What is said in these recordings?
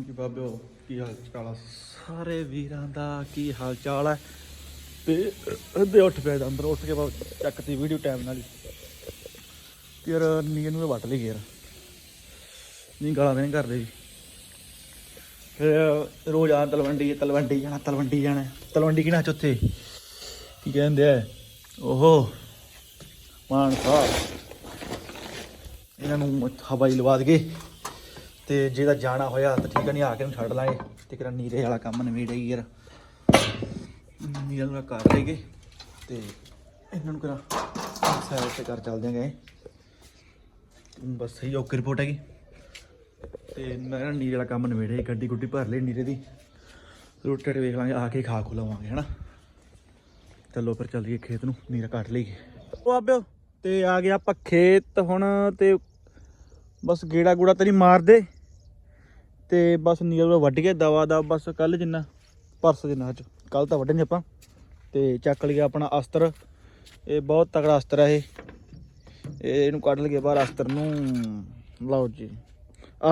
ਹਾਂਜੀ ਬਾਬਿਓ ਕੀ ਹਾਲ ਚਾਲ ਆ? ਸਾਰੇ ਵੀਰਾਂ ਦਾ ਕੀ ਹਾਲ ਚਾਲ ਹੈ ਤੇ ਅੱਧੇ ਉੱਠ ਪਿਆ ਅੰਦਰ, ਉੱਠ ਕੇ ਬਾਅਦ ਚੱਕਤੀ ਵੀਡੀਓ ਟਾਈਮ ਨਾਲ ਹੀ। ਯਾਰ ਨੀਂਦ ਨੂੰ ਵੱਟ ਲਈ ਯਾਰ। ਨਹੀਂ ਗਾਲਾਂ ਨਹੀਂ ਕਰਦੇ ਜੀ। ਫਿਰ ਰੋਜ਼ ਆ ਤਲਵੰਡੀ ਤਲਵੰਡੀ ਜਾਣਾ ਤਲਵੰਡੀ ਜਾਣਾ। ਤਲਵੰਡੀ ਕਿਹਨਾਂ ਚ ਉੱਥੇ ਕੀ ਕਹਿੰਦੇ ਆ? ਓਹੋ ਮਾਨ ਸਾਹਿਬ ਇਹਨਾਂ ਨੂੰ ਹਵਾਈ ਲਵਾ ਦਈਏ। ਤੇ ਜੇ ਤਾਂ ਜਾਣਾ ਹੋਇਆ ਤਾਂ ਠੀਕ ਹੈ ਨਹੀਂ ਆ ਕੇ ਨੂੰ ਛੱਡ ਲਾਂਗੇ। ਤੇ ਕਿਰਾ ਨੀਰੇ ਵਾਲਾ ਕੰਮ ਨਵੇੜੇ ਯਾਰ। ਨੀਰੇ ਨੂੰ ਕਰ ਲਈਏ ਤੇ ਇਹਨਾਂ ਨੂੰ ਕਿਰਾ ਸਾਈਡ ਤੇ ਕਰ ਚੱਲਦੇ ਆਂਗੇ ਬਸ ਸਹੀ ਓਕੇ ਰਿਪੋਰਟ ਹੈਗੀ। ਤੇ ਮੈਂ ਨੀਰੇ ਵਾਲਾ ਕੰਮ ਨਵੇੜੇ ਗੱਡੀ ਗੁੱਡੀ ਭਰ ਲਈ ਨੀਰੇ ਦੀ। ਰੋਟੀ ਵੇਖ ਲਾਂਗੇ, ਆ ਕੇ ਖਾ ਖੁ ਲਵਾਂਗੇ, ਹਨਾ। ਚਲੋ ਫਿਰ ਚੱਲੀਏ ਖੇਤ ਨੂੰ, ਨੀਰਾ ਕੱਟ ਲਈਏ ਉਹ ਆਬਿਓ, ਤੇ ਆ ਗਿਆ ਆਪਾਂ ਖੇਤ ਹੁਣ, ਤੇ ਬਸ ਗੇੜਾ ਗੂੜਾ ਤੇਰੀ ਮਾਰ ਦੇ। ਤੇ ਬਸ ਨੀਰਾ ਵੱਢ ਕੇ ਦਵਾ ਦਾ ਬਸ ਕੱਲ ਜਿੰਨਾ, ਪਰਸ ਜਿੰਨਾ ਅੱਜ। ਕੱਲ ਤਾਂ ਵੱਢਣੇ ਆਪਾਂ। ਤੇ ਚੱਕ ਲਿਆ ਆਪਣਾ ਅਸਤਰ। ਇਹ ਬਹੁਤ ਤਕੜਾ ਅਸਤਰ ਹੈ ਇਹ। ਇਹ ਇਹਨੂੰ ਕੱਢ ਲਈਏ ਬਾਹਰ ਅਸਤਰ ਨੂੰ। ਲਓ ਜੀ।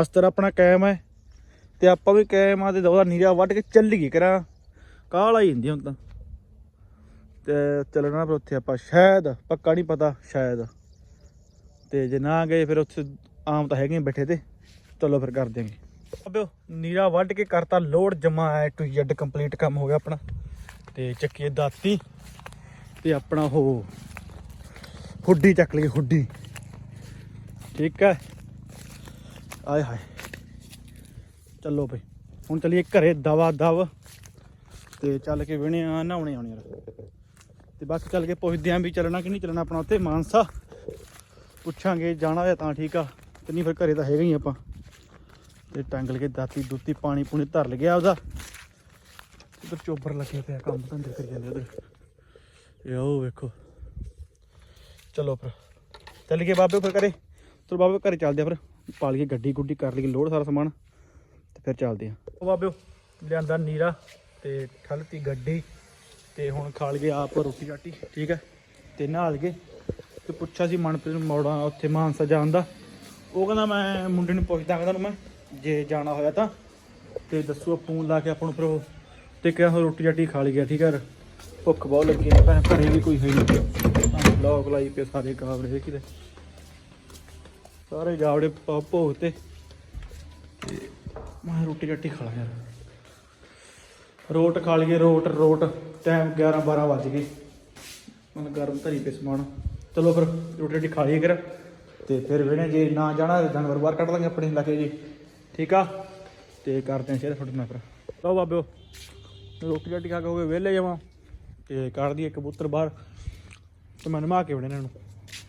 ਅਸਤਰ ਆਪਣਾ ਕਾਇਮ ਹੈ। ਤੇ ਆਪਾਂ ਵੀ ਕਾਇਮ ਆ ਤੇ ਦਵਾ ਨੀਰਾ ਵੱਢ ਕੇ ਚੱਲੀਏ ਕਰਾਂ। ਕਾਹਲਾ ਹੀ ਹੁੰਦੀ ਹੁਣ ਤਾਂ। ਤੇ ਚੱਲਣਾ ਫਿਰ ਉੱਥੇ ਆਪਾਂ ਸ਼ਾਇਦ, ਪੱਕਾ ਨਹੀਂ ਪਤਾ, ਸ਼ਾਇਦ। ਤੇ ਜੇ ਨਾ ਗਏ ਫਿਰ ਉੱਥੇ ਆਮ ਤਾਂ ਹੈਗੇ ਬੈਠੇ ਤੇ। ਚਲੋ ਫਿਰ ਕਰ ਦਿਆਂਗੇ। ਅਬਿਓ ਨੀਰਾ ਵੱਢ ਕੇ ਕਰਤਾ ਲੋਡ ਜਮਾ ਹੈ ਟੂ ਜ਼ੈਡ ਕੰਪਲੀਟ ਕੰਮ ਹੋ ਗਿਆ ਆਪਣਾ। ਤੇ ਚੱਕੀਏ ਦਾਤੀ, ਤੇ ਆਪਣਾ ਉਹ ਹੁੱਡੀ ਚੱਕ ਲਈ ਹੁੱਡੀ। ਠੀਕ ਹੈ। ਆਏ ਹਾਏ। ਚੱਲੋ ਭਈ ਹੁਣ ਚਲੀਏ ਘਰੇ, ਦਵਾ ਦਵ। ਤੇ ਚੱਲ ਕੇ ਵਿਣੇ ਆ, ਨਹਾਉਣੇ ਆਉਣੇ ਯਾਰ ਤੇ ਬਸ ਚੱਲ ਕੇ ਪੁੱਛਦੇ ਆਂ ਵੀ ਚੱਲਣਾ ਕਿ ਨਹੀਂ ਚੱਲਣਾ ਆਪਣਾ ਉੱਥੇ, ਮਾਨਸਾ। ਪੁੱਛਾਂਗੇ, ਜਾਣਾ ਹੋਇਆ ਤਾਂ ਠੀਕ ਆ। ਤੇ ਨਹੀਂ ਫਿਰ ਘਰੇ ਤਾਂ ਹੈਗਾ ਹੀ ਆਪਾਂ। ਤੇ ਟੰਗਲ ਕੇ ਦਾਤੀ ਦੁੱਤੀ, ਪਾਣੀ ਪੂਣੀ ਧਰ ਲਿਆ ਉਹਦਾ ਉਧਰ ਚੋਬਰ ਲੱਗੇ ਪਿਆ ਕੰਮ ਧੰਦੇ ਕਰੀ ਜਾਂਦੇ ਉਧਰ ਇਹ ਉਹ ਵੇਖੋ। ਚਲੋ ਫਿਰ। ਚੱਲ ਗਏ ਬਾਬੇ ਫਿਰ ਘਰੇ। ਚਲੋ ਬਾਬੇ ਘਰੇ ਚੱਲਦੇ ਆ ਫਿਰ। ਪਾਲ ਕੇ ਗੱਡੀ ਗੁੱਡੀ, ਕਰ ਲਈ ਲੋਡ ਸਾਰਾ ਸਮਾਨ ਤੇ ਫਿਰ ਚੱਲਦੇ ਆ। ਉਹ ਬਾਬਿਓ, ਲਿਆਂਦਾ ਨੀਰਾ ਤੇ ਠਲਤੀ ਗੱਡੀ ਤੇ ਹੁਣ ਖਾ ਲਈਏ ਆਪ ਰੋਟੀ ਰਾਟੀ, ਠੀਕ ਹੈ ਤੇ ਨਹਾ ਗਏ ਤੇ ਪੁੱਛਿਆ ਸੀ ਮਨਪ੍ਰੀਤ ਨੂੰ ਮੌੜਾ ਉੱਥੇ ਮਾਨਸਾ ਜਾਣ ਦਾ। ਉਹ ਕਹਿੰਦਾ ਮੈਂ ਮੁੰਡੇ ਨੂੰ ਪੁੱਛਦਾ, ਕਹਿੰਦਾ ਨੂੰ ਮੈਂ ਜੇ ਜਾਣਾ ਹੋਇਆ ਤਾਂ। ਤੇ ਦੱਸੋ ਫੋਨ ਲਾ ਕੇ ਆਪਾਂ ਨੂੰ ਫਿਰ ਉਹ ਤੇ ਕਿਹਾ ਹੁਣ ਰੋਟੀ ਰਾਟੀ ਖਾ ਲਈ ਗਿਆ, ਠੀਕ ਹੈ ਭੁੱਖ ਬਹੁਤ ਲੱਗੀ ਨੇ ਭੈਣ ਘਰੇ ਵੀ ਕੋਈ ਹੈ ਨਹੀਂ। ਲੋਕ ਲਾਈ ਪਏ ਸਾਰੇ ਕਾਬਰੇ ਦੇ ਕਿਤੇ। ਸਾਰੇ ਜਾਵੜੇ ਭੋਗ ਤੇ। ਮੈਂ ਰੋਟੀ ਰਾਟੀ ਖਾ ਲਾਂ ਯਾਰ। ਰੋਟ ਖਾ ਲਈਏ, ਰੋਟ ਰੋਟ। ਟਾਈਮ 11 12 ਵੱਜ ਗਏ। ਹੁਣ ਗਰਮ ਧਰੀ ਪੇ ਸਮਾਨ। ਚਲੋ ਫਿਰ ਰੋਟੀ ਰੋਟੀ ਖਾ ਲਈਏ ਕਰ ਤੇ ਫਿਰ ਵੇਣੇ ਜੇ ਨਾ ਜਾਣਾ ਜਾਨਵਰ ਬਾਹਰ ਕੱਢ ਲਾਂਗੇ ਆਪਣੇ ਇਲਾਕੇ ਜੀ। ਠੀਕ ਆ? ਤੇ ਕਰਦੇ ਹਾਂ ਸ਼ੇਅਰ ਤੁਹਾਡੇ ਨਾਲ ਫਿਰ। ਲਓ ਬਾਬਿਓ, ਰੋਟੀ ਰਾਟੀ ਖਾ ਕੇ ਹੋ ਗਏ, ਵਿਹਲੇ ਜਾਵਾਂ ਤੇ ਕੱਢ ਦਈਏ ਕਬੂਤਰ ਬਾਹਰ। ਤੇ ਮੈਂ ਨਮਾ ਕੇ ਵੜੇ ਇਹਨਾਂ ਨੂੰ।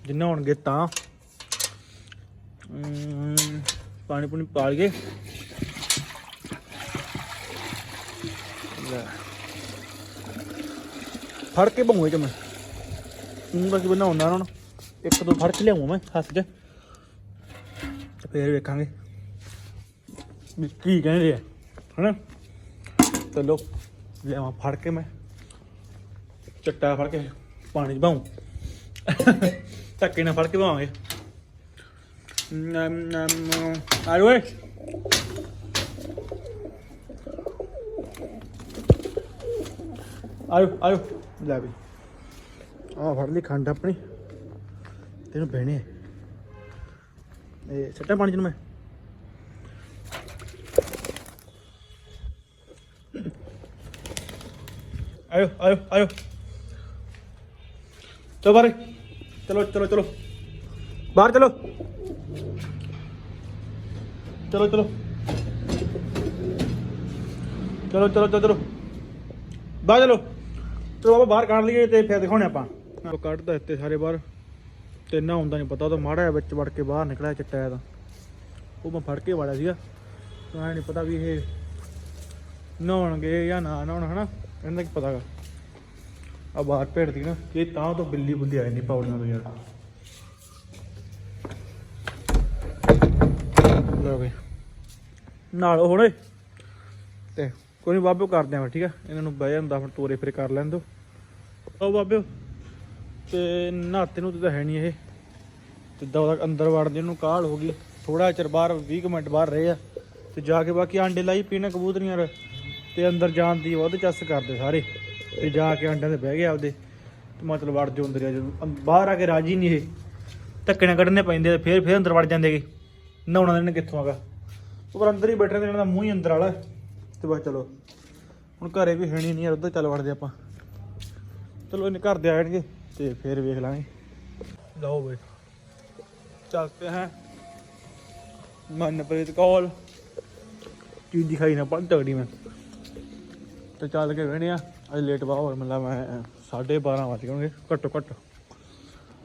ਜਿੰਨਾ ਹੋਣਗੇ ਤਾਂ। ਪਾਣੀ ਪੂਣੀ ਪਾ ਲਈਏ। ਫੜ ਕੇ ਭੰਗੂਏ ਚ ਮੈਂ। ਤੂੰ ਤਾਂ ਕੀ ਉਹਨਾਂ ਨੂੰ। ਇੱਕ ਦੋ ਫੜ ਕੇ ਲਿਆਉਂ ਮੈਂ ਹੱਸ 'ਚ। ਤੇ ਫੇਰ ਵੇਖਾਂਗੇ। ਵੀ ਕੀ ਕਹਿੰਦੇ ਆ, ਹਨਾ? ਚਲੋ, ਲਿਆਵਾਂ, ਫੜ ਕੇ ਮੈਂ। ਚੱਟਾ ਫੜ ਕੇ ਪਾਣੀ 'ਚ ਬਾਉਂ ਧੱਕੇ ਨਾਲ ਫੜ ਕੇ ਬਾਵਾਂਗੇ। ਨਮ ਨਮ ਆਏ ਆਇਓ ਆਇਓ ਲੈ ਵੀ। ਆਹ ਫੜ ਲਈ ਖੰਡ ਆਪਣੀ। ਤੈਨੂੰ ਬਹਿਣੇ ਇਹ ਸੱਟਾ ਪਾਣੀ ਚ ਮੈਂ। ਆਇਓ ਆਇਓ ਆਇਓ ਚਲੋ ਬਾਰੇ ਚਲੋ ਚਲੋ ਚਲੋ ਬਾਹਰ ਚਲੋ ਚਲੋ ਚਲੋ ਚਲੋ ਚਲੋ ਚਲੋ ਚਲੋ ਬਾਹਰ ਚਲੋ ਚਲੋ ਆਪਾਂ ਬਾਹਰ ਕੱਢ ਲਈਏ ਤੇ ਫਿਰ ਦਿਖਾਉਣੇ ਆਪਾਂ ਉਹ ਕੱਢਦਾ ਇੱਥੇ ਸਾਰੇ ਬਾਹਰ ਤੇ ਨਾ ਹੁੰਦਾ ਨਹੀਂ ਪਤਾ ਉਹ ਤਾਂ ਮਾੜਾ ਜਿਹਾ ਵਿੱਚ ਵੜ ਕੇ ਬਾਹਰ ਨਿਕਲਿਆ ਚਿੱਟਾ ਜਿਹਾ ਤਾਂ ਉਹ ਮੈਂ ਫੜ ਕੇ ਵਾੜਿਆ ਸੀਗਾ ਤਾਂ ਨਹੀਂ ਪਤਾ ਵੀ ਇਹ ਨਹਾਉਣਗੇ ਜਾਂ ਨਾ ਨਹਾਉਣ ਹਨਾ ਇਹਨਾਂ ਕੀ ਪਤਾਗਾ ਆ ਬਾਹਰ ਭੇੜਦੀ ਨਾ, ਇਹ ਤਾਂ ਤੋਂ ਬਿੱਲੀ ਬੁੱਲੀ ਆ ਜਾਂਦੀ ਪੌੜੀਆਂ ਤੋਂ ਯਾਰ। ਲਓ ਬਈ। ਨਾਲ ਹੁਣ। ਤੇ ਕੋਈ ਨਹੀਂ ਬਾਬਿਓ ਕਰਦੇ ਆ ਠੀਕ ਆ? ਇਹਨਾਂ ਨੂੰ ਬਹਿ ਜਾਂਦਾ, ਹੁਣ ਤੋਰੇ ਫੇਰੇ ਕਰ ਲੈਣ ਦੋ। ਆਓ ਬਾਬਿਓ ਤੇ ਨਹਾਤੇ ਨੂੰ ਤਾਂ ਹੈ ਨਹੀਂ ਇਹ। ਤੇ ਦਵਾ ਅੰਦਰ ਵੜਦੇ ਨੂੰ ਕਾਹਲ ਹੋ ਗਈ। ਥੋੜਾ ਚਿਰ ਬਾਹਰ 20 ਕੁ ਮਿੰਟ ਬਾਹਰ ਰਹੇ ਆ। ਤੇ ਜਾ ਕੇ ਬਾਕੀ ਆਂਡੇ ਲਾਈ ਪੀਣਾ ਕਬੂਤਰੀਆਂ ਤੇ ਅੰਦਰ ਜਾਣ ਦੀ ਵੱਧ ਚੱਸ ਕਰਦੇ ਸਾਰੇ ਤੇ ਜਾ ਕੇ ਆਂਡਿਆਂ ਤੇ ਬਹਿ ਗਏ ਆਪਦੇ, ਤੇ ਮਤਲਬ ਵੜ ਜੋ ਅੰਦਰ ਜਦੋਂ ਬਾਹਰ ਆ ਕੇ ਰਾਜੀ ਨਹੀਂ ਇਹ। ਧੱਕੇ ਕੱਢਣੇ ਪੈਂਦੇ ਤੇ ਫੇਰ ਫੇਰ ਅੰਦਰ ਵੜ ਜਾਂਦੇਗੇ ਨਹਾਉਣਾ ਇਹਨਾਂ ਕਿੱਥੋਂ ਆਗਾ। ਉਹ ਪਰ ਅੰਦਰ ਹੀ ਬੈਠੇ ਨੇ, ਇਹਨਾਂ ਦਾ ਮੂੰਹ ਹੀ ਅੰਦਰ ਵਾਲਾ ਤੇ ਬਸ ਚਲੋ, ਹੁਣ ਘਰੇ ਵੀ ਹੈਣੀ ਨਹੀਂ ਯਾਰ ਉੱਧਰ ਚੱਲ ਵੜਦੇ ਆਪਾਂ। ਚਲੋ ਇਹਨੇ ਘਰ ਦੇ ਆਣਗੇ ਤੇ ਫੇਰ ਵੇਖ ਲਾਂਗੇ। ਲਓ ਬਈ ਚੱਲ ਪਏ ਹੈ। ਮਨਪ੍ਰੀਤ ਕੌਲ ਕੀ ਦਿਖਾਈ ਨਾ ਪੜ ਤਗੜੀ ਮੈਂ। ਤੇ ਚੱਲ ਕੇ ਵੇਣੇ ਆ। ਅੱਜ ਲੇਟ ਬਾਹ ਹੋਰ ਮਤਲਬ ਮੈਂ 12:30 ਵਜ ਗਏ ਹੋਣਗੇ, ਘੱਟੋ ਘੱਟ।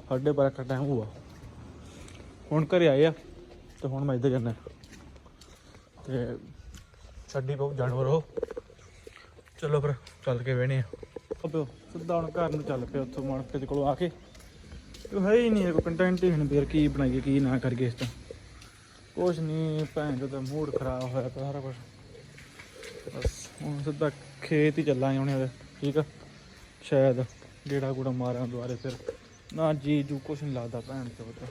12:30 ਦਾ ਟਾਈਮ ਹੋਊਗਾ। ਹੁਣ ਘਰੇ ਆਏ ਆ, ਤੇ ਹੁਣ ਮੈਂ ਇੱਧਰ ਜਾਣਾ ਤੇ ਛੱਡੀ ਬਹੁਤ ਜਾਨਵਰ ਹੋ ਚਲੋ ਫਿਰ, ਚੱਲ ਕੇ ਵੇਣੇ ਆ। ਅਬੇ, ਸਿੱਧਾ ਹੁਣ ਘਰ ਨੂੰ ਚੱਲ ਪਿਆ ਉੱਥੋਂ ਮਨਪ੍ਰੀਤ ਕੋਲੋਂ ਆ ਕੇ। ਉਹ ਹੈ ਹੀ ਨਹੀਂ ਕੋਈ ਕੰਟੈਂਟ ਹੀ ਨਹੀਂ, ਫਿਰ ਕੀ ਬਣਾਈਏ, ਕੀ ਨਾ ਕਰੀਏ ਇਸ ਤੋਂ। ਕੁਛ ਨਹੀਂ, ਭੈਣ ਚੋਦ ਦਾ ਮੂਡ ਖਰਾਬ ਹੋਇਆ ਸਾਰਾ ਕੁਛ। ਬਸ, ਹੁਣ ਸਿੱਧਾ ਖੇਤ ਹੀ ਚੱਲਾਂਗੇ ਹੁਣ ਇਹਦੇ, ਠੀਕ ਆ? ਸ਼ਾਇਦ ਗੇੜਾ ਗੂੜਾ ਮਾਰਾਂ ਦੁਆਰੇ ਫਿਰ। ਨਾ ਜੀ ਜੂ ਕੁਛ ਨਹੀਂ ਲੱਗਦਾ ਭੈਣ ਚੋਦ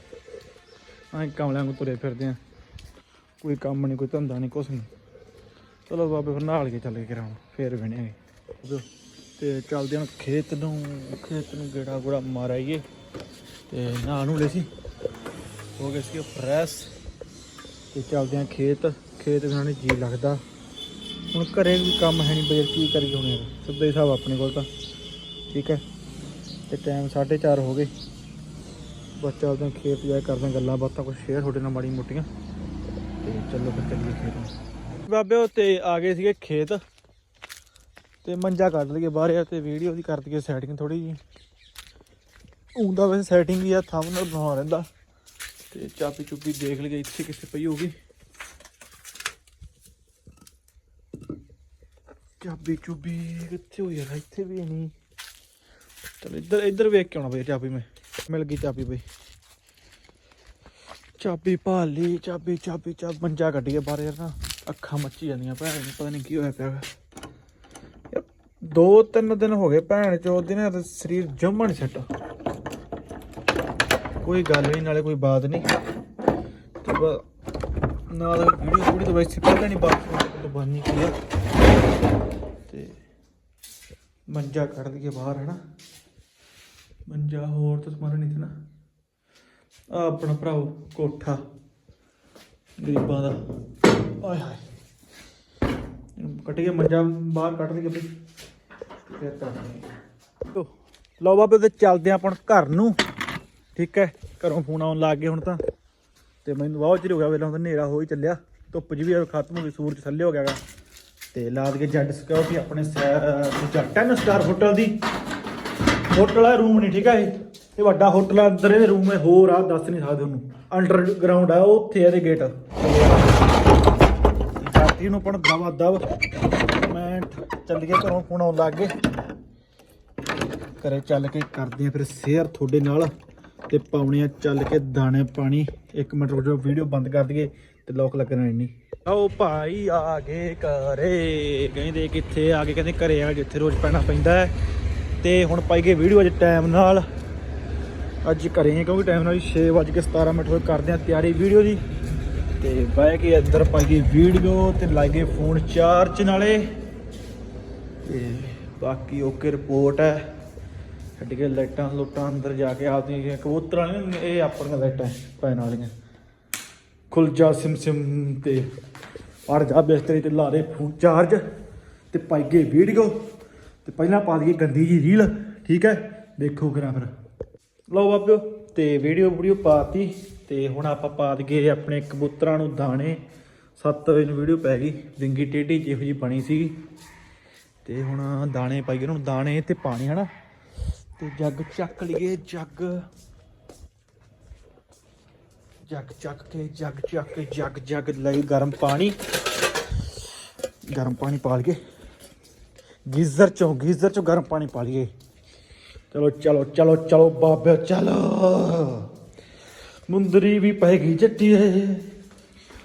ਆਂ ਕਮਲਿਆਂ ਨੂੰ ਤੁਰੇ ਫਿਰਦੇ ਆ ਕੋਈ ਕੰਮ ਨਹੀਂ ਕੋਈ ਧੰਦਾ ਨਹੀਂ ਕੁਛ ਨਹੀਂ ਚਲੋ ਬਾਬੇ ਫਿਰ ਨਾਲ ਕੇ ਚੱਲ ਕੇ ਕਰਾਂ ਫੇਰ ਬਣਿਆਗੇ ਤੇ ਚੱਲਦੇ ਹਾਂ ਖੇਤ ਨੂੰ ਖੇਤ ਨੂੰ ਗੇੜਾ ਗੂੜਾ ਮਾਰ ਆਈਏ ਤੇ ਨਹਾ ਨੂੰ ਲੈ ਸੀ। ਹੋ ਗਏ ਸੀ ਫਰੈਸ਼ ਤੇ ਚੱਲਦੇ ਹਾਂ ਖੇਤ ਖੇਤ ਬਿਨਾਂ ਨਹੀਂ ਜੀ ਲੱਗਦਾ। ਹੁਣ ਘਰੇ ਵੀ ਕੰਮ ਹੈ ਨਹੀਂ ਬਈ ਕੀ ਕਰੀਏ ਹੁਣ ਯਾਰ? ਸਿੱਧਾ ਹੀ ਹਿਸਾਬ ਆਪਣੇ ਕੋਲ ਤਾਂ। ਠੀਕ ਹੈ? ਤੇ ਟਾਈਮ 4:30 ਹੋ ਗਏ। ਬਸ ਚੱਲਦੇ ਖੇਤ ਜਾ ਕੇ ਕਰਦੇ ਗੱਲਾਂ ਬਾਤਾਂ ਕੁਝ ਸ਼ੇਅਰ ਤੁਹਾਡੇ ਨਾਲ ਮਾੜੀ ਮੋਟੀਆਂ। ਤੇ ਚੱਲੋ ਫਿਰ ਚੱਲੀਏ ਖੇਤ ਨੂੰ ਬਾਬੇ, ਉਹ ਆ ਗਏ ਸੀਗੇ ਖੇਤ। ਤੇ ਮੰਜਾ ਕੱਢ ਲਈਏ ਬਾਹਰ ਯਾਰ, ਤੇ ਵੀਡੀਓ ਦੀ ਕਰ ਦਈਏ ਸੈਟਿੰਗ ਥੋੜੀ ਜੀ ਉਂਦਾ ਵੈਸੇ ਸੈਟਿੰਗ ਹੀ ਆ ਥੰਬਨੇਲ ਬਣਾ ਰਹਿੰਦਾ। ਤੇ ਚਾਪੀ ਚੁੱਪੀ ਦੇਖ ਲਈਏ, ਇੱਥੇ ਕਿੱਥੇ ਪਈ ਹੋਊਗੀ। ਚਾਬੀ ਚੁਬੀ ਕਿੱਥੇ ਹੋਈ ਯਾਰ ਇੱਥੇ ਵੀ ਨਹੀਂ। ਚਲ ਇੱਧਰ ਇੱਧਰ ਵੇਖ ਕੇ ਆਉਣਾ ਬਈ ਚਾਬੀ ਮੈਂ। ਮਿਲ ਗਈ ਚਾਬੀ ਬਈ। ਚਾਬੀ ਭਾਲ ਲਈ, ਚਾਬੀ ਚਾਬੀ, ਚਾਬ। ਮੰਜਾ ਕੱਢੀਏ ਬਾਹਰ ਯਾਰ ਨਾ। ਅੱਖਾਂ ਮੱਚੀ ਜਾਂਦੀਆਂ ਭੈਣ ਨੂੰ ਪਤਾ ਨਹੀਂ ਕੀ ਹੋਇਆ ਪਿਆ। ਯਾਰ, ਦੋ ਤਿੰਨ ਦਿਨ ਹੋ ਗਏ ਭੈਣ ਚੋਦ ਦੀ ਨਾ, ਤੇ ਸਰੀਰ ਜੰਮਣ ਸੱਟ ਕੋਈ ਗੱਲ ਨਹੀਂ ਨਾਲੇ ਕੋਈ ਬਾਤ ਨਹੀਂ ਤੇ ਨਾਲ ਵੀਡੀਓ ਪੂਰੀ ਤਾਂ ਵੈਸੇ ਪਹਿਲਾਂ ਨਹੀਂ ਬਾਤ ਤੋਂ ਬਣਨੀ ਕੀ ਆ ਤੇ ਮੰਜਾ ਕੱਢ ਦਈਏ ਬਾਹਰ ਹੈ ਨਾ ਮੰਜਾ ਹੋਰ ਤਾਂ ਸਮਾਨ ਨਹੀਂ ਦੇਣਾ। ਆ ਆਪਣਾ ਭਰਾਓ ਕੋਠਾ, ਗਰੀਬਾਂ ਦਾ। ਆਏ ਹਾਏ। ਇਹਨੂੰ ਕੱਟ ਗਿਆ ਮੰਜਾ, ਬਾਹਰ ਕੱਢ ਦਈਏ ਬਈ। ਫਿਰ ਤਾਂ ਲਓ ਬਾਬੇ ਤੇ ਚੱਲਦੇ ਆਪਾਂ ਘਰ ਨੂੰ। ਠੀਕ ਹੈ, ਘਰੋਂ ਫੋਨ ਆਉਣ ਲੱਗ ਗਏ ਹੁਣ ਤਾਂ। ਤੇ ਮੈਨੂੰ ਬਹੁਤ ਚਿਰ ਹੋ ਗਿਆ ਵੇਲਾ ਹੁਣ ਤਾਂ ਹਨੇਰਾ ਹੋ ਹੀ ਚੱਲਿਆ। ਧੁੱਪ ਜੀ ਵੀ ਖਤਮ ਹੋ ਗਈ, ਸੂਰਜ ਥੱਲੇ ਹੋ ਗਿਆ ਤੇ ਲਾਦ ਕੇ ਜੱਟ ਸਿਕਿਉਰਿਟੀ ਆਪਣੇ ਜੱਟ ਹੈ ਸਟਾਰ ਹੋਟਲ ਦੀ। ਹੋਟਲ ਵਾਲਾ ਰੂਮ ਨਹੀਂ ਠੀਕ ਹੈ ਇਹ? ਇਹ ਵੱਡਾ ਹੋਟਲ ਆ, ਅੰਦਰ ਇਹਦੇ ਰੂਮ ਹੈ, ਹੋਰ ਆ, ਦੱਸ ਨਹੀਂ ਸਕਦੇ ਉਹਨੂੰ। ਅੰਡਰਗਰਾਉਂਡ ਆ, ਉਹ ਉੱਥੇ ਆ ਇਹਦੇ ਗੇਟ ਜਾਤੀ ਨੂੰ ਪਣ ਦਵਾ ਦਵ। ਮੈਂ ਚੱਲ ਗਿਆ ਘਰੋਂ, ਫੋਨ ਆਉਣ ਲੱਗ ਗਏ। ਘਰੇ ਚੱਲ ਕੇ ਕਰਦੇ ਆ ਫਿਰ ਸ਼ੇਅਰ ਤੁਹਾਡੇ ਨਾਲ। ਤੇ ਪਾਉਣੇ ਆ ਚੱਲ ਕੇ ਦਾਣੇ, ਪਾਣੀ। ਇੱਕ ਮਿੰਟ ਰੁਕ ਜਾਓ ਵੀਡੀਓ ਬੰਦ ਕਰ ਦਈਏ ਤੇ ਲੋਕ ਲੱਗਣਾ ਨਹੀਂ ਆਓ ਭਾਈ ਆ ਗਏ ਘਰੇ। ਕਹਿੰਦੇ ਕਿੱਥੇ ਆ ਗਏ? ਕਹਿੰਦੇ ਘਰੇ ਆ, ਜਿੱਥੇ ਰੋਜ਼ ਪੈਣਾ ਪੈਂਦਾ ਹੈ। ਤੇ ਹੁਣ ਪਾਈ ਗਏ ਵੀਡੀਓ ਅੱਜ ਟਾਈਮ ਨਾਲ। ਅੱਜ ਘਰੇ ਆ, ਕਿਉਂਕਿ ਟਾਈਮ ਨਾਲ 6:17 ਮਿੰਟ ਹੋਏ ਕਰਦੇ ਆ ਤਿਆਰੀ ਵੀਡੀਓ ਦੀ। ਤੇ ਬਹਿ ਕੇ ਇੱਧਰ ਪਾਈ ਗਈ ਵੀਡੀਓ ਤੇ ਲਾਗੇ ਫੋਨ ਚਾਰਜ ਨਾਲੇ। ਤੇ ਬਾਕੀ ਓਕੇ ਰਿਪੋਰਟ ਹੈ। ਛੱਡ ਕੇ ਲਾਈਟਾਂ ਲੁੱਟਾਂ ਅੰਦਰ ਜਾ ਕੇ ਆਪਦੀਆਂ ਕਬੂਤਰਾਂ ਨੇ, ਇਹ ਆਪਣੀਆਂ ਲਾਈਟਾਂ ਪੈਣ ਵਾਲੀਆਂ। ਖੁੱਲ ਜਾ ਸਿਮ ਸਿਮ ਤੇ। ਅੜ ਜਾ ਬਿਸਤਰੇ ਤੇ ਲਾ ਦੇ ਫੋਨ ਚਾਰਜ ਤੇ ਪਾਈ ਗਏ ਵੀਡੀਓ ਤੇ ਪਹਿਲਾਂ ਪਾ ਦਈਏ ਗੰਦੀ ਜੀ ਰੀਲ ਠੀਕ ਹੈ? ਦੇਖੋ ਕਰਾਂ ਫਿਰ। ਲਓ ਬਾਬਿਓ, ਤੇ ਵੀਡੀਓ ਵੀਡੀਓ ਪਾਤੀ ਤੇ ਹੁਣ ਆਪਾਂ ਪਾ ਦਈਏ ਆਪਣੇ ਕਬੂਤਰਾਂ ਨੂੰ ਦਾਣੇ। 7 ਵਜੇ ਨੂੰ ਵੀਡੀਓ ਪੈ ਗਈ ਵਿੰਗੀ ਟੇਢੀ ਜਿਹੋ ਜੀ ਬਣੀ ਸੀ ਤੇ ਹੁਣ ਦਾਣੇ ਪਾਈਏ ਉਹਨਾਂ ਨੂੰ ਦਾਣੇ ਤੇ ਪਾਣੀ ਹਨਾ? ਤੇ ਜੱਗ ਚੱਕ ਲਈਏ, ਜੱਗ। ਜੱਗ ਚੱਕ ਕੇ, ਜੱਗ ਚੱਕ ਕੇ, ਜੱਗ ਜੱਗ ਲਈ ਗਰਮ ਪਾਣੀ। ਗਰਮ ਪਾਣੀ ਪਾ ਲਈਏ। ਗੀਜ਼ਰ ਚੋਂ ਗੀਜ਼ਰ ਚੋਂ ਗਰਮ ਪਾਣੀ ਪਾ ਲਈਏ। ਚਲੋ ਚਲੋ ਚਲੋ ਚਲੋ, ਬਾਬੇ, ਚਲੋ। ਮੁੰਦਰੀ ਵੀ ਪੈਗੀ ਜੱਟੀਏ।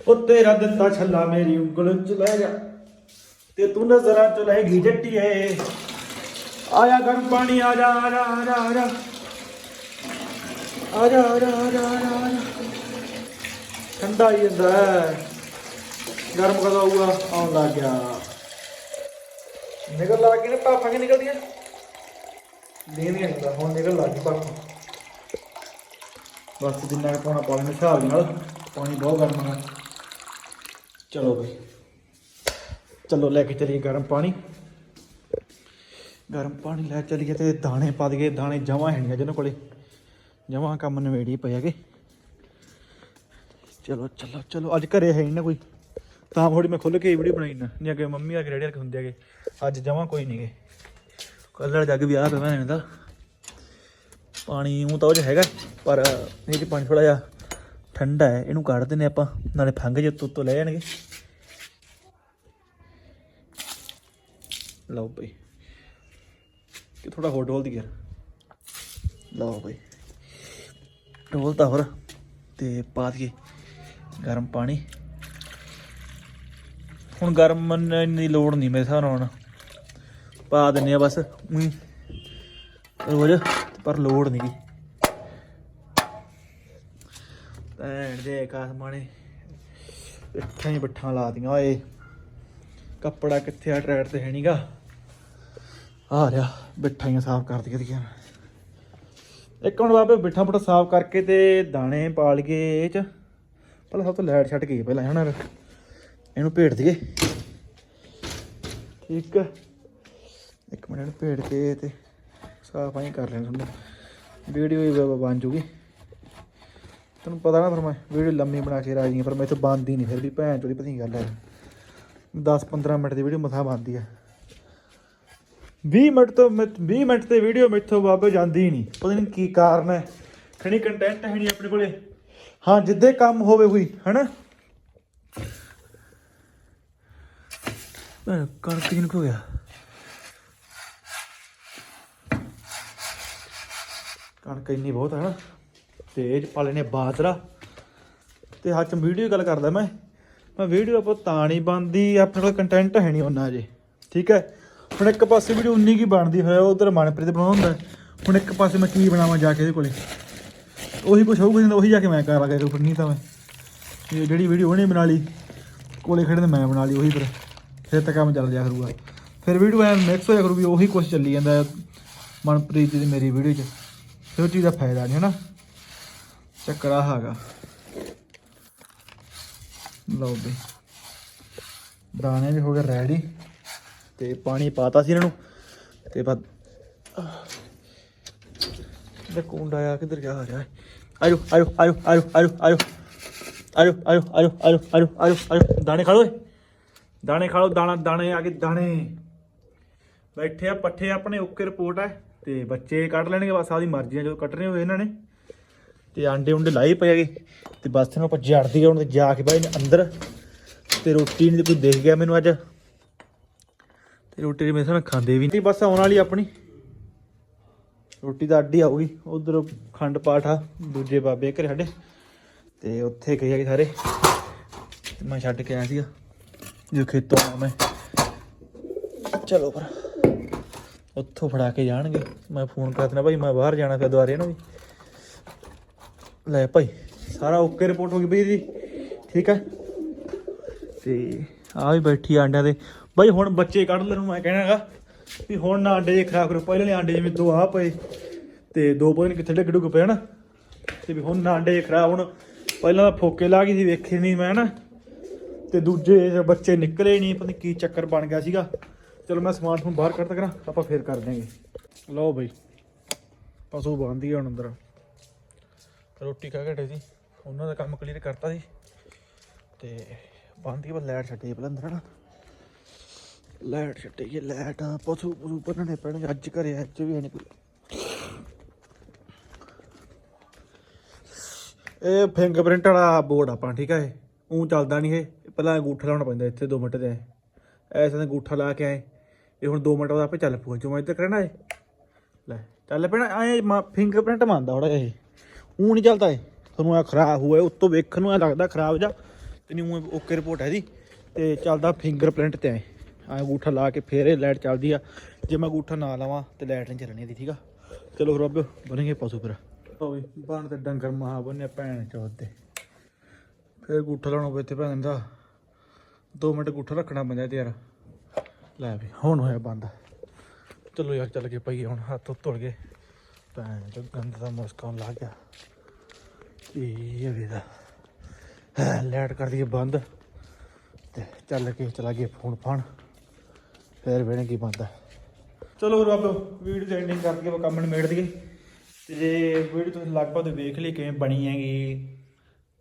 ਉਹ ਤੇਰਾ ਦਿੱਤਾ ਛੱਲਾ ਮੇਰੀ ਉਂਗਲ ਚ ਲੈ ਜਾ। ਤੇ ਤੂੰ ਨਜ਼ਰਾਂ ਚ ਲੈ ਗਈ ਜੱਟੀਏ। ਆਇਆ ਗਰਮ ਪਾਣੀ ਆ ਜਾ ਆ ਜਾ। ਆ ਜਾ ਆ ਜਾ ਆ ਜਾ ਆ ਜਾ ਆ ਜਾ। ਠੰਡਾ ਹੀ ਹੁੰਦਾ ਗਰਮ ਕਦੋਂ ਆਊਗਾ? ਆਉਣ ਲੱਗ ਗਿਆ। ਨਿਕਲ ਲੱਗ ਗਈ ਨੇ ਪਾਪਾ ਕਿ ਨਿਕਲਦੀਆਂ? ਨਹੀਂ ਨਹੀਂ ਨਿਕਲਦਾ ਹੁਣ ਨਿਕਲ ਲੱਗ ਗਈ ਪਾਪਾ ਬਸ ਜਿੰਨਾ ਕੁ ਪਾਉਣਾ ਪਾ ਹਿਸਾਬ ਨਾਲ, ਪਾਣੀ ਬਹੁਤ ਗਰਮ ਹੈ ਚਲੋ ਬਈ। ਚਲੋ ਲੈ ਕੇ ਚਲੀਏ ਗਰਮ ਪਾਣੀ। ਗਰਮ ਪਾਣੀ ਲੈ ਚਲੀਏ ਤੇ ਦਾਣੇ ਪਾ ਦਈਏ। ਦਾਣੇ ਜਮਾ ਹੈ ਨਹੀਂ ਜਿਹਨਾਂ ਕੋਲੇ। ਜਮਾ ਕੰਮ ਨਵੇੜੀ ਪਏ ਹੈਗੇ। ਚਲੋ ਚਲੋ ਚਲੋ, ਅੱਜ ਘਰੇ ਹੈ ਹੀ ਨਾ ਕੋਈ। ਤਾਂ ਥੋੜੀ ਮੈਂ ਖੁੱਲ ਕੇ ਵੀਡੀਓ ਬਣਾਈ ਨਾ। ਨਹੀਂ, ਅੱਗੇ ਮੰਮੀ ਆ ਕੇ ਰੇੜੇ ਰਕੇ ਹੁੰਦੇ ਹੈਗੇ। ਅੱਜ ਜਮਾ ਕੋਈ ਨਹੀਂ ਗੇ। ਕੱਲ੍ਹ ਜੱਗ ਵਿਆਹ ਪਿਆ ਮੈਂ ਦਾ। ਪਾਣੀ ਉਹ ਤਾਂ ਉਹ 'ਚ ਹੈਗਾ, ਪਰ ਇਹ 'ਚ ਪਾਣੀ ਥੋੜਾ ਜਿਹਾ ਠੰਡਾ ਹੈ। ਇਹਨੂੰ ਕੱਢ ਦਿੰਦੇ ਆਪਾਂ, ਨਾਲੇ ਫੰਗ ਜੇ ਤੋਂ ਉੱਤੋਂ ਲੈ ਜਾਣਗੇ। ਲਓ ਬਈ। ਕਿ ਥੋੜਾ ਹੋਰ ਡੋਲ ਦੀ ਯਾਰ। ਲਓ ਬਈ। ਡੋਲ ਤਾਂ ਹੋਰ। ਤੇ ਪਾ ਦਈਏ। ਗਰਮ ਪਾਣੀ। ਹੁਣ ਗਰਮ ਦੀ ਲੋੜ ਨਹੀਂ ਮੇਰੇ ਹਿਸਾਬ ਨਾਲ। ਹੁਣ ਪਾ ਦਿੰਨੇ ਆ ਬਸ, ਉਹੀ। ਰੋਜ਼, ਪਰ ਲੋੜ ਨਹੀਂ ਭੈਣ ਦੇ ਕਾਸਮਾਣੇ ਇੱਥੇ ਹੀ ਬੱਠਾਂ ਲਾਤੀਆਂ ਓਏ। ਕੱਪੜਾ ਕਿੱਥੇ ਆ, ਟਰੈਕਟਰ ਤੇ ਹੈ ਨਹੀਂਗਾ ਆ ਰਿਹਾ, ਬਿੱਠਾਂ ਸਾਫ਼ ਕਰ ਦਈਏ ਦੀਆਂ ਇੱਕ ਹੁਣ ਬਾਬੇ ਬਿੱਠਾ ਪੁੱਠਾ ਸਾਫ਼ ਕਰਕੇ ਤੇ ਦਾਣੇ ਪਾ ਲਈਏ ਇਹ ਚ। ਪਹਿਲਾਂ ਸਭ ਤੋਂ ਲਾਈਟ ਛੱਡ ਕੇ ਪਹਿਲਾਂ ਹਨਾ ਇਹਨੂੰ? ਭੇੜ ਦਈਏ। ਠੀਕ ਆ ਇੱਕ ਮਿੰਟ ਇਹਨੂੰ ਭੇੜ ਕੇ ਤੇ ਸਾਫ਼ ਆਈ ਕਰ ਲੈਣਾ ਤੁਹਾਨੂੰ। ਵੀਡੀਓ ਹੀ ਬਣ ਜੂਗੀ। ਤੁਹਾਨੂੰ ਪਤਾ ਨਾ ਫਿਰ ਮੈਂ ਵੀਡੀਓ ਲੰਮੀ ਬਣਾ ਕੇ ਰਾਜੀ ਹਾਂ, ਪਰ ਮੈਥੋਂ ਬਣਦੀ ਨਹੀਂ ਫਿਰ ਵੀ। ਭੈਣ ਚੋਦੀ ਪਤਾ ਕੀ ਗੱਲ ਹੈ। 10-15 ਮਿੰਟ ਦੀ ਵੀਡੀਓ ਮਸਾ ਬਣਦੀ ਆ 20 ਮਿੰਟ ਤੋਂ ਮੈਂ- 20 ਮਿੰਟ ਤੇ ਵੀਡੀਓ ਮੈਥੋਂ ਬਾਬੇ ਜਾਂਦੀ ਹੀ ਨਹੀਂ। ਪਤਾ ਨਹੀਂ ਕੀ ਕਾਰਨ ਹੈ। ਖਣੀ ਕੰਟੈਂਟ ਹੈ ਨਹੀਂ ਆਪਣੇ ਕੋਲੇ। ਹਾਂ ਜਿੱਦੇ ਕੰਮ ਹੋਵੇ ਕੋਈ ਹਨਾ? ਮੈਂ ਕਣਕ ਕਿਨ ਕੋ ਗਿਆ? ਕਣਕ ਇੰਨੀ ਬਹੁਤ ਹੈ ਨਾ ਤੇ ਇਹ ਪਾ ਲੈਨੇ ਬਾਜਰਾ ਤੇ ਹੱਥ ਵੀਡੀਓ ਗੱਲ ਕਰਦਾ ਮੈਂ। ਮੈਂ ਵੀਡੀਓ ਆਪਾਂ ਤਾਂ ਨਹੀਂ ਬਣਦੀ ਆਪਣੇ ਕੋਲ ਕੰਟੈਂਟ ਹੈ ਨਹੀਂ ਉਹਨਾਂ ਅਜੇ ਠੀਕ ਹੈ? ਹੁਣ ਇੱਕ ਪਾਸੇ ਵੀਡੀਓ ਉਨੀ ਕੀ ਬਣਦੀ ਹੋਇਆ ਉਧਰ ਮਨਪ੍ਰੀਤ ਬਣਾਉਂਦਾ। ਹੁੰਦਾ ਹੁਣ ਇੱਕ ਪਾਸੇ ਮੈਂ ਕੀ ਬਣਾਵਾਂ ਜਾ ਕੇ ਇਹਦੇ ਕੋਲੇ? ਉਹੀ ਕੁਝ ਹੋਊਗਾ ਜਿੰਦਾ ਉਹੀ ਜਾ ਕੇ ਮੈਂ ਕਰ ਲਾਂਗਾ ਫਿਰ ਨਹੀਂ ਤਾਂ ਮੈਂ। ਇਹ ਜਿਹੜੀ ਵੀਡੀਓ ਉਹਨੇ ਬਣਾ ਲਈ, ਕੋਲੇ ਖੜੇ ਨੇ ਮੈਂ ਬਣਾ ਲਈ, ਉਹੀ ਫਿਰ ਫਿਰ ਤਾਂ ਕੰਮ ਚੱਲ ਜਾ ਕਰੂਗਾ। ਫਿਰ ਵੀਡੀਓ ਐ ਮਿਕਸ ਹੋਇਆ ਕਰੂਗੀ ਉਹੀ ਕੁਝ ਚੱਲੀ ਜਾਂਦਾ ਮਨਪ੍ਰੀਤ ਦੀ ਮੇਰੀ ਵੀਡੀਓ 'ਚ। ਫਿਰ ਉਹ ਚੀਜ਼ ਦਾ ਫਾਇਦਾ ਨਹੀਂ ਹੈ ਨਾ ਚੱਕਰ ਆ ਹੈਗਾ। ਲਓ ਬਈ ਦਾਣੇ ਵੀ ਹੋ ਗਏ ਰੈਡੀ ਤੇ ਪਾਣੀ ਪਾਤਾ ਸੀ ਇਹਨਾਂ ਨੂੰ। ਤੇ ਬਾਅਦ ਦੇ ਕੁੰਡਾ ਆ ਕਿੱਧਰ ਜਾ ਰਿਹਾ ਆਜੋ ਆਜੋ ਆਜੋ ਆਜੋ ਆਜੋ ਆਜੋ। ਆਜੋ ਆਜੋ ਆਜੋ ਆਜੋ ਆਜੋ ਆਜੋ ਆਜੋ। ਦਾਣੇ ਖਾ ਲੋ ਦਾਣੇ ਖਾ ਲਓ, ਦਾਣਾ, ਦਾਣੇ ਆ ਕੇ ਦਾਣੇ। ਬੈਠੇ ਆ, ਪੱਠੇ ਆਪਣੇ, ਓਕੇ ਰਿਪੋਰਟ ਹੈ ਤੇ ਬੱਚੇ ਕੱਢ ਲੈਣਗੇ, ਬਸ ਆਪਦੀ ਮਰਜ਼ੀ ਆ, ਜਦੋਂ ਕੱਟਣੇ ਹੋਏ ਇਹਨਾਂ ਨੇ। ਤੇ ਆਂਡੇ ਉਂਡੇ ਲਾਏ ਪਏ ਹੈਗੇ। ਤੇ ਬਸ ਇਹਨੂੰ ਆਪਾਂ ਜੜਦੀ ਹੁਣ ਜਾ ਕੇ ਬਾਈ ਅੰਦਰ। ਤੇ ਰੋਟੀ ਨਹੀਂ ਕੋਈ ਦੇਖ ਗਿਆ ਮੈਨੂੰ ਅੱਜ। ਤੇ ਰੋਟੀ ਮੇਰੇ ਸਾਹ ਖਾਂਦੇ ਵੀ ਨਹੀਂ। ਬਸ ਆਉਣ ਵਾਲੀ ਆਪਣੀ। ਰੋਟੀ ਤਾਂ ਅੱਡੀ ਆਊਗੀ। ਉਧਰ ਖੰਡ ਪਾਠ ਆ ਦੂਜੇ ਬਾਬੇ ਘਰੇ ਸਾਡੇ। ਤੇ ਉੱਥੇ ਗਏ ਹੈਗੇ ਸਾਰੇ। ਮੈਂ ਛੱਡ ਕੇ ਆਇਆ ਸੀਗਾ। ਜੋ ਖੇਤੋਂ ਆ ਮੈਂ। ਚਲੋ ਪਰ, ਉੱਥੋਂ ਫੜਾ ਕੇ ਜਾਣਗੇ। ਮੈਂ ਫੋਨ ਕਰ ਦੇਣਾ ਭਾਈ ਮੈਂ ਬਾਹਰ ਜਾਣਾ ਫਿਰ ਦੁਬਾਰੇ ਨਾ ਵੀ। ਲੈ ਭਾਈ, ਸਾਰਾ ਓਕੇ ਰਿਪੋਰਟ ਹੋ ਗਈ ਬਈ ਜੀ ਠੀਕ ਹੈ ਤੇ ਆ ਵੀ ਬੈਠੀ ਆਂਡਿਆਂ ਦੇ। ਬਾਈ ਹੁਣ ਬੱਚੇ ਕੱਢ ਲੈਣ ਮੈਂ ਕਹਿਣਾ ਹੈਗਾ। ਵੀ ਹੁਣ ਨਾ ਆਂਡੇ ਜੇ ਖਰਾਬ ਕਰੋ, ਪਹਿਲੇ ਵਾਲੇ ਆਂਡੇ ਜਿਵੇਂ ਦੋ ਆ ਪਏ ਤੇ ਦੋ ਪਤਾ ਨਹੀਂ ਕਿੱਥੇ ਡਿੱਗ ਡੁੱਗ ਪਏ ਨਾ ਤੇ ਵੀ ਹੁਣ ਨਾ ਆਂਡੇ ਜੇ ਖਰਾਬ ਹੁਣ, ਪਹਿਲਾਂ ਤਾਂ ਫੋਕੇ ਲਾ ਗਈ ਸੀ, ਵੇਖੇ ਨਹੀਂ ਮੈਂ ਨਾ ਤੇ ਦੂਜੇ ਬੱਚੇ ਨਿਕਲੇ ਨਹੀਂ ਪਤਾ ਕੀ ਚੱਕਰ ਬਣ ਗਿਆ ਸੀਗਾ। ਚਲੋ ਮੈਂ ਸਮਾਨ ਨੂੰ ਬਾਹਰ ਕੱਢ ਕਰਾਂ ਆਪਾਂ ਫੇਰ ਕਰ ਦਿਆਂਗੇ। ਲਓ ਬਈ, ਪਸ਼ੂ ਬੰਦੀ ਹੁਣ ਅੰਦਰ। ਰੋਟੀ ਖਾ ਕੇ ਸੀ, ਉਹਨਾਂ ਦਾ ਕੰਮ ਕਲੀਅਰ ਕਰਤਾ ਸੀ। ਤੇ ਬੰਦੀ ਬਸ ਲਾਈਟ ਛੱਡੀ ਪਹਿਲਾਂ ਅੰਦਰ ਨਾ ਲਾਈਟ ਛੱਡੀ ਲਾਈਟ ਪਸ਼ੂ ਪਸ਼ੂ ਬੰਨਣੇ ਪੈਣਗੇ ਅੱਜ ਘਰੇ ਅੱਜ ਵੀ ਨਹੀਂ ਕੋਈ। ਇਹ ਫਿੰਗਰਪ੍ਰਿੰਟ ਵਾਲਾ ਬੋਰਡ ਆਪਾਂ, ਠੀਕ ਹੈ ਉਹ ਚੱਲਦਾ ਨਹੀਂ ਇਹ ਪਹਿਲਾਂ ਅੰਗੂਠਾ ਲਾਉਣਾ ਪੈਂਦਾ ਇੱਥੇ 2 ਮਿੰਟ ਦੇ। ਐਸੇ ਨੇ ਅੰਗੂਠਾ ਲਾ ਕੇ ਆਏ, ਇਹ ਹੁਣ 2 ਮਿੰਟ ਬਾਅਦ ਆਪੇ ਚੱਲ ਪੂਗਾ ਜੋ ਮੈਂ ਇੱਧਰ ਕਰਨਾ ਏ ਲੈ, ਚੱਲ ਪੈਣਾ ਐ ਫਿੰਗਰਪ੍ਰਿੰਟ ਮੰਨਦਾ ਥੋੜਾ ਇਹ। ਉਹ ਨਹੀਂ ਚੱਲਦਾ ਏ ਤੁਹਾਨੂੰ ਆ ਖਰਾਬ ਹੋਇਆ, ਉੱਤੋਂ ਵੇਖਣ ਨੂੰ ਐ ਲੱਗਦਾ ਖਰਾਬ ਜਾ ਤੇ ਨਹੀਂ ਉਹ ਓਕੇ ਰਿਪੋਰਟ ਹੈ ਇਹਦੀ, ਤੇ ਚੱਲਦਾ ਫਿੰਗਰਪ੍ਰਿੰਟ ਤੇ ਐ ਆ ਅੰਗੂਠਾ ਲਾ ਕੇ ਫੇਰ ਇਹ ਲਾਈਟ ਚੱਲਦੀ ਆ। ਜੇ ਮੈਂ ਅੰਗੂਠਾ ਨਾ ਲਾਵਾਂ ਤੇ ਲਾਈਟ ਨਹੀਂ ਚੱਲਣੀ ਦੀ ਠੀਕ ਆ? ਚਲੋ ਫਿਰ ਰੱਬ ਬਣੇਗੇ ਪਸ਼ੂ ਫਿਰ। ਓਏ ਬਣ ਤੇ ਡੰਗਰ ਮਹਾ ਬੰਨੇ ਭੈਣ ਚੋਦ ਤੇ ਫਿਰ ਅੰਗੂਠਾ ਲਾਉਣਾ ਪਏ ਤੇ ਭੈਣ ਦਾ। 2 ਮਿੰਟ ਗੁੱਠਾ ਰੱਖਣਾ ਪੈਂਦਾ ਤੇ ਯਾਰ। ਲੈ ਵੀ, ਹੁਣ ਹੋਇਆ ਬੰਦ। ਚਲੋ ਯਾਰ, ਚੱਲ ਕੇ ਪਈਏ ਹੁਣ ਹੱਥ ਉੱਤ ਗਏ ਭੈਣ ਚੋ ਗੰਦ ਦਾ ਮੁਸਕਾਨ ਲੱਗ ਗਿਆ। ਇਹ ਵੀ ਦਾ ਲੈਟ ਕਰ ਦਈਏ ਬੰਦ। ਤੇ ਚੱਲ ਕੇ ਚਲਾ ਗਏ ਫੋਨ ਫਾਨ। ਫੇਰ ਵੇਣੇ ਕੀ ਬੰਦਾ ਚਲੋ ਰੱਬ ਵੀਡੀਓ ਦੀ ਐਂਡਿੰਗ ਕਰਕੇ ਉਹ ਕੰਮ ਨਿਬੇੜ ਦਈਏ। ਤੇ ਵੀਡੀਓ ਤੁਸੀਂ ਲਗਭਗ ਵੇਖ ਲਈ ਕਿਵੇਂ ਬਣੀ ਹੈਗੀ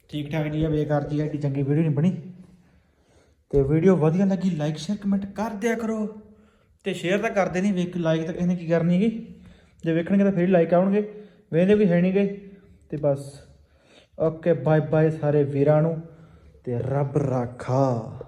ਠੀਕ ਠਾਕ ਜੀ ਆ, ਬੇਕਾਰ ਜੀ ਐਡੀ ਚੰਗੀ ਵੀਡੀਓ ਨਹੀਂ ਬਣੀ। ਤੇ ਵੀਡੀਓ ਵਧੀਆ ਲੱਗੀ ਲਾਈਕ ਸ਼ੇਅਰ ਕਮੈਂਟ ਕਰ ਦਿਆ ਕਰੋ। ਤੇ ਸ਼ੇਅਰ ਤਾਂ ਕਰਦੇ ਨਹੀਂ, ਵੇਖ ਲਾਈਕ ਤਾਂ ਕਿਸੇ ਕੀ ਕਰਨੀ ਹੈਗੀ? ਜੇ ਵੇਖਣਗੇ ਤਾਂ ਫਿਰ ਲਾਈਕ ਆਉਣਗੇ, ਵੇਖਦੇ ਵੀ ਹੈ ਨਹੀਂ ਗਏ ਤੇ ਬਸ ਓਕੇ ਬਾਏ ਬਾਏ ਸਾਰੇ ਵੀਰਾਂ ਨੂੰ, ਤੇ ਰੱਬ ਰਾਖਾ।